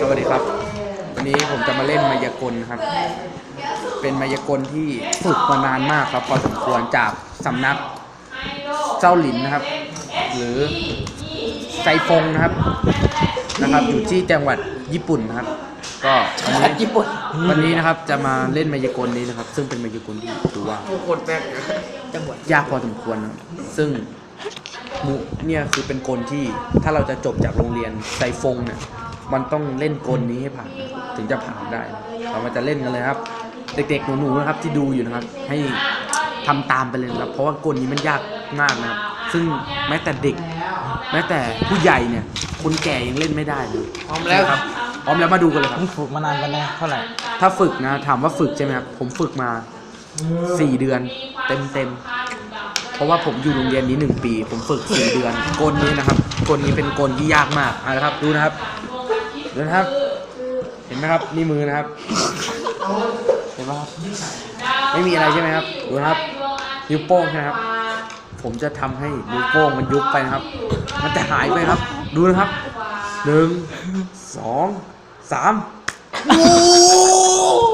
สวัสดีครับ วันนี้ผมจะมาเล่นมายากลครับ เป็นมายากลที่ฝึกมานานมากครับพอสมควรจากสำนักเจ้าหลินนะครับ หรือไซฟงนะครับนะครับ อยู่ที่จังหวัดญี่ปุ่นนะครับ ก็วันนี้ญี่ปุ่นวันนี้นะครับจะมาเล่นมายากลนี้นะครับ ซึ่งเป็นมายากลที่ถือว่าโคนแปลกจังหวัดยากพอสมควรนะครับซึ่งมุเนี่ยคือเป็นกลที่ถ้าเราจะจบจากโรงเรียนไซฟงเนี่ย มันต้องเล่นกลนี้ให้ผ่านถึงจะผ่านได้เรามาจะเล่นกันเลยครับ เด็กๆหนูๆนะครับที่ดูอยู่นะครับ ให้ทำตามไปเลยนะครับ เพราะว่ากลนี้มันยากมากนะครับ ซึ่งแม้แต่เด็ก แม้แต่ผู้ใหญ่เนี่ย คนแก่ยังเล่นไม่ได้เลยพร้อมแล้วครับพร้อมแล้วมาดูกันเลยครับมึงฝึกมานานกันแน่เท่าไหร่ถ้าฝึกนะถามว่าฝึกใช่ไหมครับผมฝึกมาสี่เดือน เต็มเต็มๆเพราะว่าผมอยู่โรงเรียนนี้หนึ่งปี ผมฝึกสี่เดือนกลนี้นะครับกลนี้เป็นกลที่ยากมากเอาละครับดูนะครับ ดูนะครับ เห็นไหมครับนี่มือนะครับ เห็นไหมครับ ไม่มีอะไรใช่ไหมครับดูนะครับ นิ้วโป้งนะครับ ผมจะทำให้นิ้วโป้งมันยุบไปนะครับ มันจะหายไปครับ ดูนะครับหนึ่งสองสามโอ้